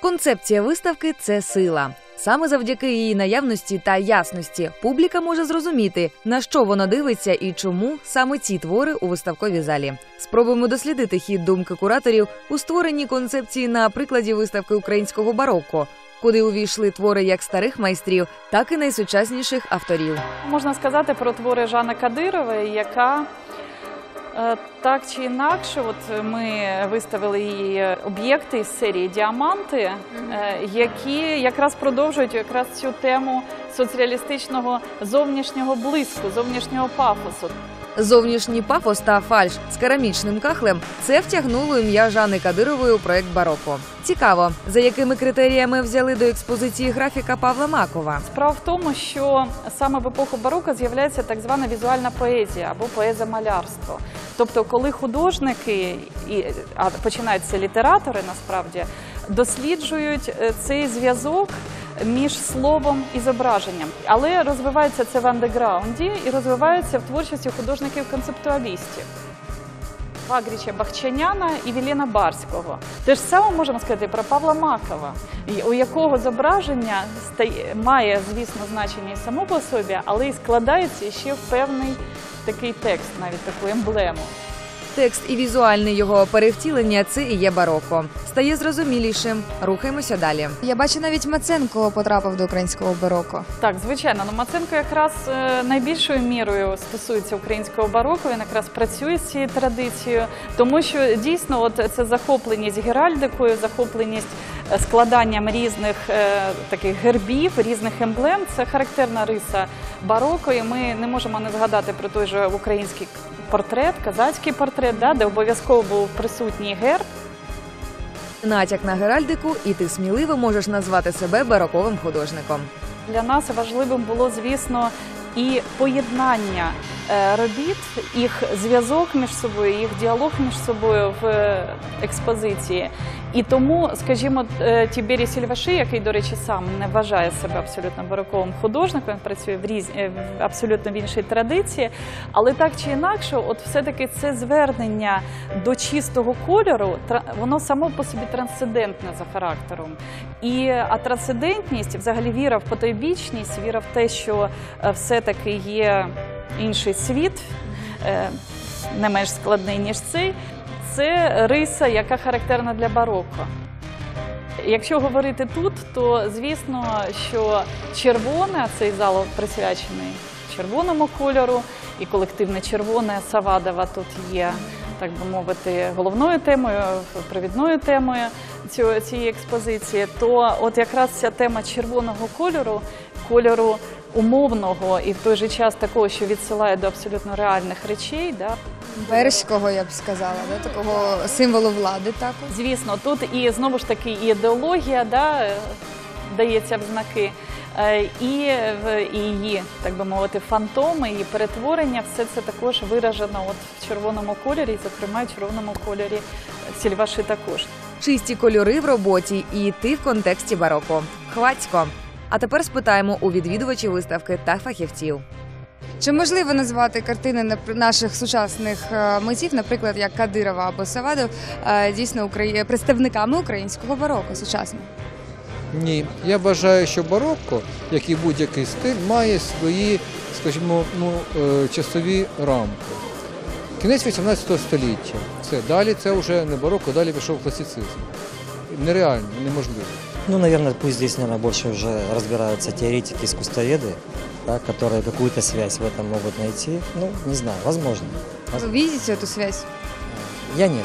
Концепція виставки це сила. Саме завдяки її наявності та ясності публіка може зрозуміти, на що вона дивиться і чому саме ці твори у виставковій залі. Спробуємо дослідити хід думки кураторів у створенні концепції на прикладі виставки українського барокко, куди увійшли твори як старих майстрів, так і найсучасніших авторів. Можна сказати про твори Жани Кадирової, яка е, так чи інакше, от ми виставили її об'єкти із серії Діаманти, е, які якраз продовжують якраз цю тему соціалістичного зовнішнього блиску, зовнішнього пафосу. Зовнішній пафос та фальш з керамічним кахлем це втягнуло ім'я Жани Кадирової у проект Бароко. Цікаво, за якими критеріями взяли до експозиції графіка Павла Макова. Справа в тому, що саме в епоху бароко з'являється так звана візуальна поезія або поеза малярство. Тобто, коли художники і а починаються літератори, насправді досліджують е, цей зв'язок між словом і зображенням, але розвивається це в андеграунді і розвивається в творчості художників-концептуалістів. Вагріча Бахчаняна і Вілена Барського. Те ж саме можемо сказати про Павла Макова, і- у якого зображення має, звісно, значення і само по собі, але й складається ще в певний такий текст, навіть таку емблему. Текст і візуальне його перевтілення це і є бароко. Стає зрозумілішим. Рухаємося далі. Я бачу, навіть Маценко потрапив до українського бароко. Так, звичайно, ну Маценко якраз е, найбільшою мірою стосується українського бароко. Він якраз працює з цією традицією, тому що дійсно, от це захопленість геральдикою, захопленість е, складанням різних е, таких гербів, різних емблем. Це характерна риса бароко. І ми не можемо не згадати про той же український портрет, казацький портрет, да, де обов'язково був присутній герб. Натяк на геральдику, і ти сміливо можеш назвати себе бароковим художником. Для нас важливим було, звісно, і поєднання робіт, їх зв'язок між собою, їх діалог між собою в експозиції. І тому, скажімо, е, Тібері Сільваши, який, до речі, сам не вважає себе абсолютно бароковим художником, він працює в різ... е, абсолютно в іншій традиції, але так чи інакше, от все-таки це звернення до чистого кольору, воно само по собі трансцендентне за характером. І а трансцендентність, взагалі віра в потойбічність, віра в те, що е, все-таки є інший світ, е, не менш складний, ніж цей, це риса, яка характерна для бароко. Якщо говорити тут, то звісно, що червоне, а цей зал присвячений червоному кольору, і колективне червоне Савадова тут є, так би мовити, головною темою, провідною темою цієї експозиції, то от якраз ця тема червоного кольору, кольору умовного і в той же час такого, що відсилає до абсолютно реальних речей, да, Берського, я б сказала, да? такого символу влади також. Звісно, тут і знову ж таки і ідеологія да, дається в знаки, е, і, в- і її, так би мовити, фантоми, її перетворення, все це також виражено от в червоному кольорі, і, зокрема, в червоному кольорі сільваши також. Чисті кольори в роботі і ти в контексті бароко. Хвацько. А тепер спитаємо у відвідувачів виставки та фахівців. Чи можливо назвати картини наших сучасних е, митців, наприклад, як Кадирова або Савадов, е, дійсно представниками українського бароко сучасного? Ні, я вважаю, що барокко, як і будь-який стиль, має свої, скажімо, ну, е, часові рамки. Кінець 18 століття. Все, далі це вже не барокко, далі пішов класицизм. Нереально, неможливо. Ну, наверное, пусть здесь, наверное, больше уже разбираются теоретики, искусствоведы, да, которые какую-то связь в этом могут найти. Ну, не знаю, возможно. Ви бачите цю связь? Я нет.